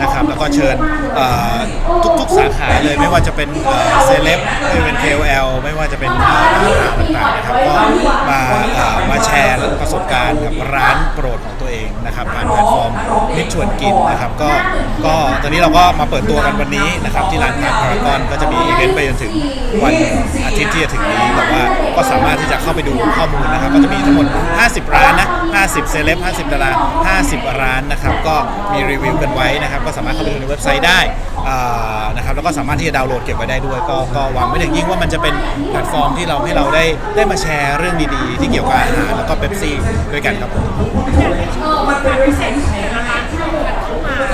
นะครับแล้วก็เชิญทุกๆสาขาเลยไม่ว่าจะเป็นเซเลบไม่ว่าจะเป็น KOL ไม่ว่าจะเป็นร้าราต่างๆนะครับก็มามาแชร์ประสบการณ์กับร้าน รดของตัวเองนะครับผ่านแพลตฟอร์มมิตรชวนกินนะครับก็ก็ตอนนี้เราก็มาเปิดตัวกันวันนี้นะครับที่ร้านทาพารากอนก็จะมีอีเวนต์ไปจนถึงวันอาทิตย์ที่จะถึงนี้แต่ว่าก็สามารถที่จะเข้าไปดูข้อมูลนะครับก็จะมีทั้งหมด 50 ร้านนะ 50 เซเลบ 50 ดารา 50 ร้านนะครับก็มีรีวิวกันไว้นะครับก็สามารถเข้าไปดูในเว็บไซต์ได้นะครับแล้วก็สามารถที่จะดาวน์โหลดเก็บไว้ได้ด้วย ก็ก็หวังไว้อย่างยิ่งว่ามันจะเป็นแพลตฟอร์มที่เราให้เราได้ได้มาแชร์เรื่องดีๆ ที่เกี่ยวกับอาหาร ด้วยกันครับผมความพิเศษของแต่ละร้านที่เราเปิดเข้ามาเรา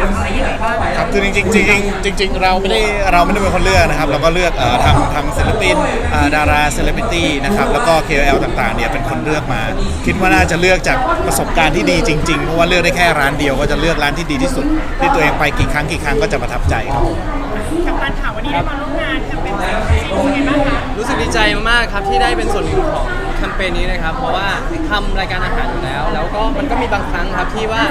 จับอะไรยังไงบ้างครับคือจริงๆจริงๆจริงๆเราไม่ได้เราไม่ได้เป็นคนเลือกนะครับ เราก็เลือกเอ่อทางทางศิลปินอ่าดาราเซเลบริตี้นะครับแล้วก็ KOL ต่างๆเนี่ยเป็นคนเลือกมา คิดว่าน่าจะเลือกจากประสบการณ์ที่ดีจริงๆเพราะว่าเลือกได้แค่ร้านเดียวก็จะเลือกร้านที่ดีที่สุด ที่ตัวเองไปกี่ครั้งกี่ครั้งก็จะประทับใจครับผม กับการข่าววันนี้ได้มาร่วมงานจะเป็นแบบเป็นไงบ้างคะรู้สึกดีใจมากๆครับที่ได้เป็นส่วนหนึ่งของแคมเปญนี้นะครับ เพราะว่าทำรายการอาหารอยู่แล้ว แล้วก็มันก็มีบางครั้งครับที่ว่า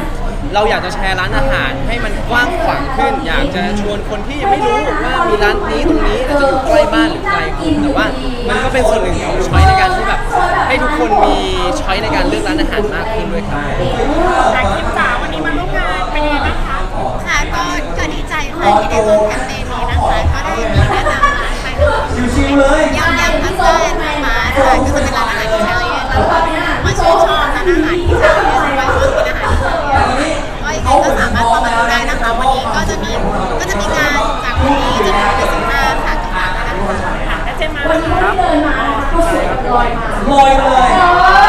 เราอยากจะแชร์ร้านอาหารให้มันกว้างขวางขึ้น อยากจะชวนคนที่ยังไม่รู้ว่ามีร้านนี้ตรงนี้อาจจะอยู่ใกล้บ้านหรือไกลคุณแต่ว่ามันก็เป็นส่วนหนึ่งของช้อยในการที่แบบ จะมีก็จะมีงานจากวันนี้จนถึงวันที่15ค่ะกับร้านนะคะค่ะและเจมมาครับลอยเลย